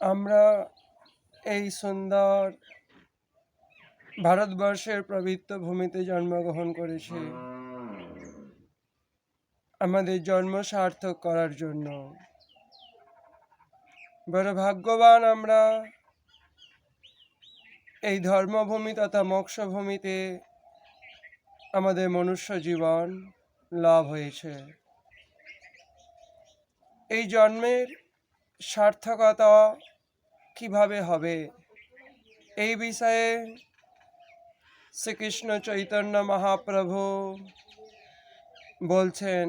আমরা এই সুন্দর ভারতবর্ষের পবিত্র ভূমিতে জন্মগ্রহণ করেছি। আমাদের জন্ম সার্থক করার জন্য। বড় ভাগ্যবান আমরা এই ধর্মভূমি তথা মোক্ষভূমিতে আমাদের মনুষ্য জীবন লাভ হয়েছে। এই জন্মের সার্থকতা কীভাবে হবে? এই বিষয়ে শ্রীকৃষ্ণ চৈতন্য মহাপ্রভু বলছেন,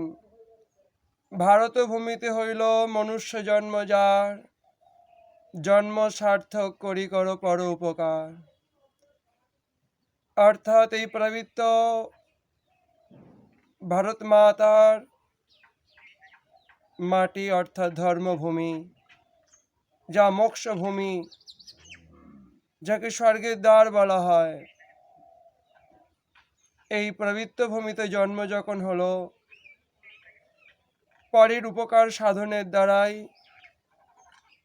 ভারত ভূমিতে হইল মনুষ্য জন্ম যার, জন্ম সার্থক করি করো পর উপকার। অর্থাৎ এই প্রবৃত্ত ভারত মাতার মাটি অর্থাৎ ধর্মভূমি যা মোক্ষভূমি, যাকে স্বর্গের দ্বার বলা হয়। এই পবিত্র ভূমিতে জন্ম যখন হলো, পরের উপকার সাধনের দ্বারাই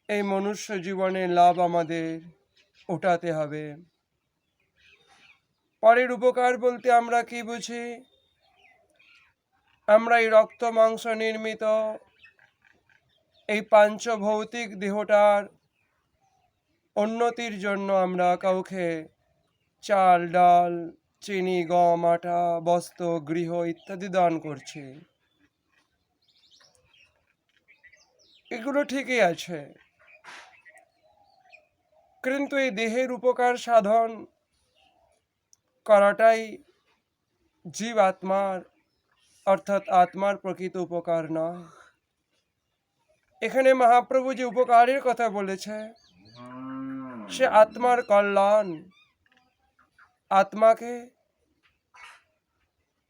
এই মনুষ্য জীবনের লাভ আমাদের ওঠাতে হবে। পরের উপকার বলতে আমরা কি বুঝি? আমরা এই রক্ত মাংস নির্মিত এই পাঞ্চভৌতিক দেহটার উন্নতির জন্য আমরা কাউকে চাল, ডাল, চিনি, গম, আটা, বস্ত্র, গৃহ ইত্যাদি দান করছি। এগুলো ঠিকই আছে। কিন্তু এই দেহের উপকার সাধন করাটাই জীব আত্মার অর্থাৎ আত্মার প্রকৃত উপকার নয়। এখানে মহাপ্রভু যে উপকারের কথা বলেছে, সে আত্মার কল্যাণ, আত্মাকে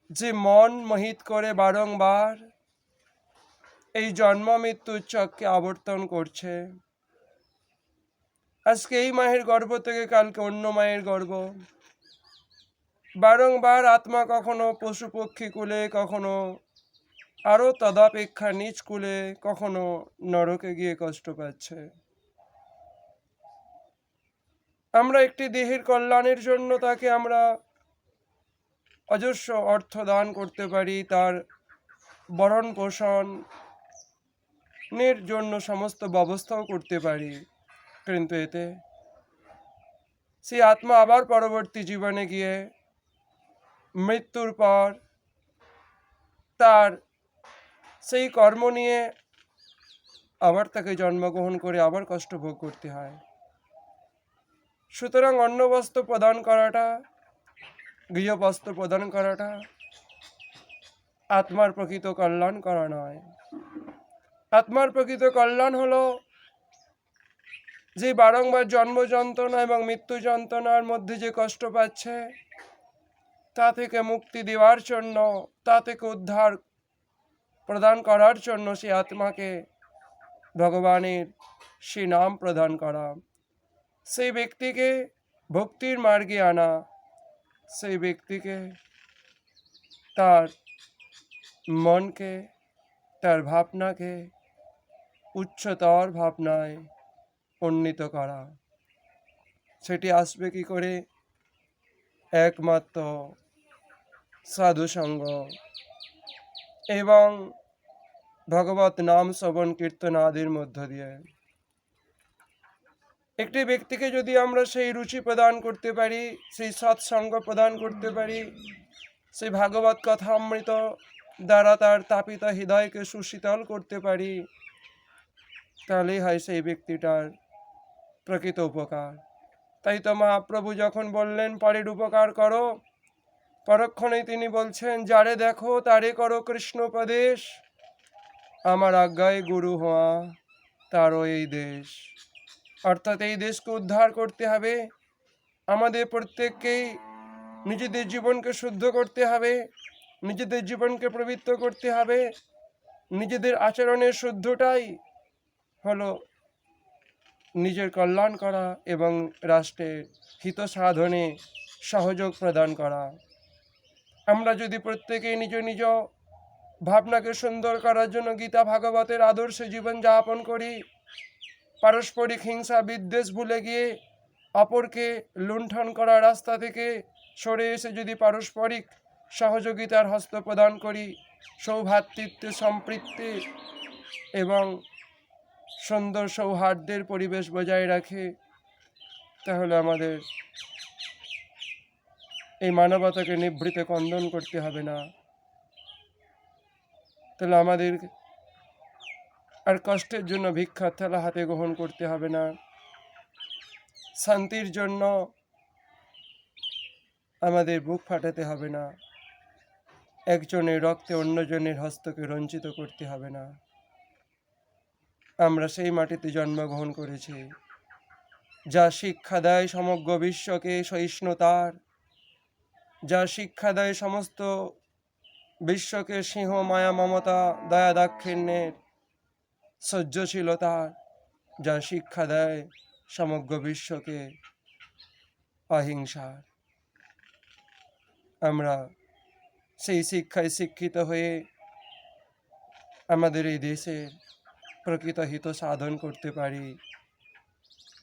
যে মন মোহিত করে বারংবার এই জন্ম মৃত্যুর চককে আবর্তন করছে। আজকে এই মায়ের গর্ভ থেকে কালকে অন্য মায়ের গর্ভ। বারংবার আত্মা কখনো পশু পক্ষী কুলে, কখনো আরও তদাপেক্ষা নিচ কুলে কখনো নরকে গিয়ে কষ্ট পাচ্ছে। আমরা একটি দেহের কল্যাণের জন্য তাকে আমরা অজস্র অর্থ দান করতে পারি, তার বরণ পোষণের জন্য সমস্ত ব্যবস্থাও করতে পারি। কিন্তু এতে সেই আত্মা আবার পরবর্তী জীবনে গিয়ে মৃত্যুর পর তার সেই কর্ম নিয়ে আবার তাকে জন্মগ্রহণ করে আবার কষ্ট ভোগ করতে হয়। সুতরাং অন্ন বস্ত্র প্রদান করাটা গৃহবস্ত্র প্রদান করাটা আত্মার প্রকৃত কল্যাণ করা নয়। আত্মার প্রকৃত কল্যাণ হলো যে বারংবার জন্ম যন্ত্রণা এবং মৃত্যু যন্ত্রণার মধ্যে যে কষ্ট পাচ্ছে, তা থেকে মুক্তি দেওয়ার জন্য, তা থেকে উদ্ধার প্রদান করার জন্য সে আত্মাকে ভগবানের সে নাম প্রদান করা। সেই ব্যক্তিকে ভক্তির মার্গে আনা। সেই ব্যক্তিকে তার মনকে, তার ভাবনাকে উচ্চতর ভাবনায় উন্নীত করা। সেটি আসবে কি করে? একমাত্র সাধুসঙ্গ এবং ভগবত নাম শ্রবণ কীর্তন আদির মধ্য দিয়ে। একটি ব্যক্তিকে যদি আমরা সেই রুচি প্রদান করতে পারি, সেই সৎসঙ্গ প্রদান করতে পারি, সেই ভাগবত কথা অমৃত দ্বারা তার তাপিত হৃদয়কে সুশীতল করতে পারি, তাহলেই হয় সেই ব্যক্তিটার প্রকৃত উপকার। তাই তো মহাপ্রভু যখন বললেন, পরের উপকার করো। পরক্ষণেই তিনি বলছেন, যারে দেখো তারে করো কৃষ্ণোপদেশ। আমার আজ্ঞায় গুরু হওয়া তারও এই দেশ। অর্থাৎ এই দেশকে উদ্ধার করতে হবে। আমাদের প্রত্যেককেই নিজেদের জীবনকে শুদ্ধ করতে হবে। নিজেদের জীবনকে প্রবৃত্ত করতে হবে। নিজেদের আচরণের শুদ্ধটাই হলো নিজের কল্যাণ করা এবং রাষ্ট্রের হিত সাধনে সহযোগ প্রদান করা। আমরা যদি প্রত্যেকেই নিজ নিজ ভাবনাকে সুন্দর করার জন্য গীতা ভাগবতের আদর্শ জীবন যাপন করি, পারস্পরিক হিংসা বিদ্বেষ ভুলে গিয়ে অপরকে লুণ্ঠন করার রাস্তা থেকে সরে এসে যদি পারস্পরিক সহযোগিতার হস্ত প্রদান করি সৌভ্রাতৃত্বে সম্পৃক্তি এবং সুন্দর সৌহার্দ্যের পরিবেশ বজায় রাখে, তাহলে আমাদের এই মানবতাকে নিভৃতে কন্দন করতে হবে না। তাহলে আমাদের আর কষ্টের জন্য ভিক্ষার থালা হাতে গ্রহণ করতে হবে না। শান্তির জন্য আমাদের বুক ফাটাতে হবে না। একজনের রক্তে অন্যজনের হস্তকে রঞ্চিত করতে হবে না। আমরা সেই মাটিতে জন্মগ্রহণ করেছি, যা শিক্ষা দেয় সমগ্র বিশ্বকে সহিষ্ণুতার। যা শিক্ষা দেয় সমস্ত বিশ্বকে সিংহ, মায়া, মমতা, দয়া, দাক্ষিণ্যের সহ্যশীলতা, যা শিক্ষা দেয় সমগ্র বিশ্বকে অহিংসার। আমরা সেই শিক্ষায় শিক্ষিত হয়ে আমাদের এই দেশের প্রকৃত হিত সাধন করতে পারি,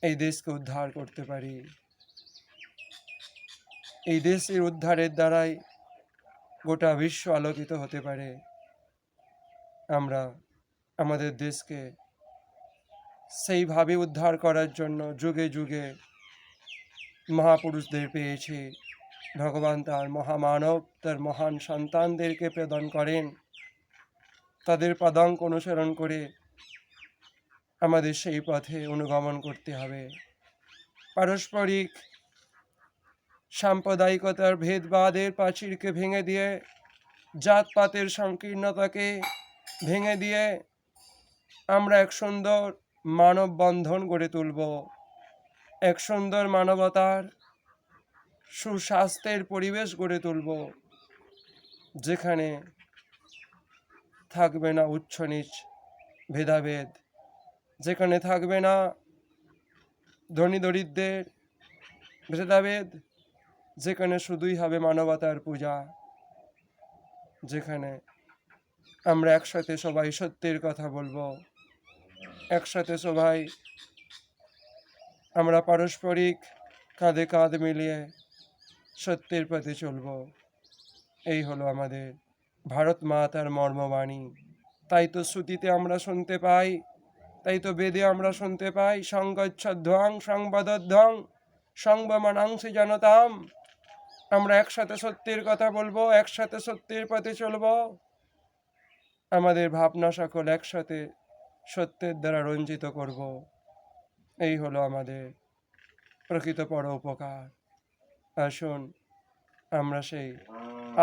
এই দেশকে উদ্ধার করতে পারি। এই দেশের উদ্ধারের দ্বারাই গোটা বিশ্ব আলোকিত হতে পারে। আমরা আমাদের দেশকে সেইভাবে উদ্ধার করার জন্য যুগে যুগে মহাপুরুষদের পেয়েছি। ভগবান তার মহামানব, তার মহান সন্তানদেরকে প্রদান করেন। তাদের পদাঙ্ক অনুসরণ করে আমাদের সেই পথে অনুগমন করতে হবে। পারস্পরিক সাম্প্রদায়িকতার ভেদবাদের প্রাচীরকে ভেঙে দিয়ে, জাতপাতের সংকীর্ণতাকে ভেঙে দিয়ে আমরা এক সুন্দর মানব বন্ধন গড়ে তুলব। এক সুন্দর মানবতার সুস্বাস্থ্যের পরিবেশ গড়ে তুলব, যেখানে থাকবে না উচ্চ নিচ ভেদাভেদ, যেখানে থাকবে না ধনী দরিদ্রের ভেদাভেদ যেখানে শুধুই হবে মানবতার পূজা, যেখানে আমরা একসাথে সবাই সত্যের কথা বলব, একসাথে সবাই আমরা পারস্পরিক কাঁধে কাঁধ মিলিয়ে সত্যের পথে চলব। এই হলো আমাদের ভারত মাতার মর্মবাণী। তাই তো শ্রুতিতে আমরা শুনতে পাই, তাই তো বেদে আমরা শুনতে পাই সংগচ্ছধ্বং সংবাদধ্বং সংবমানাংশে জানতাম। আমরা একসাথে সত্যের কথা বলব, একসাথে সত্যের পথে চলবো। আমাদের ভাবনা সকল একসাথে সত্যের দ্বারা রঞ্জিত করব। এই হলো আমাদের প্রকৃত পর উপকার। আসুন, আমরা সেই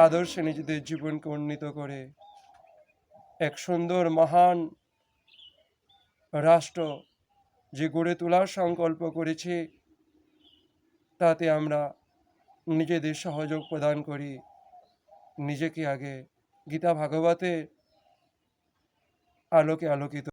আদর্শে নিজেদের জীবনকে উন্নীত করে এক সুন্দর, মহান রাষ্ট্র যে গড়ে তোলার সংকল্প করেছি, তাতে আমরা নিজেদের সহযোগ প্রদান করি। নিজেকে আগে গীতা ভাগবতে আলোকে আলোকিত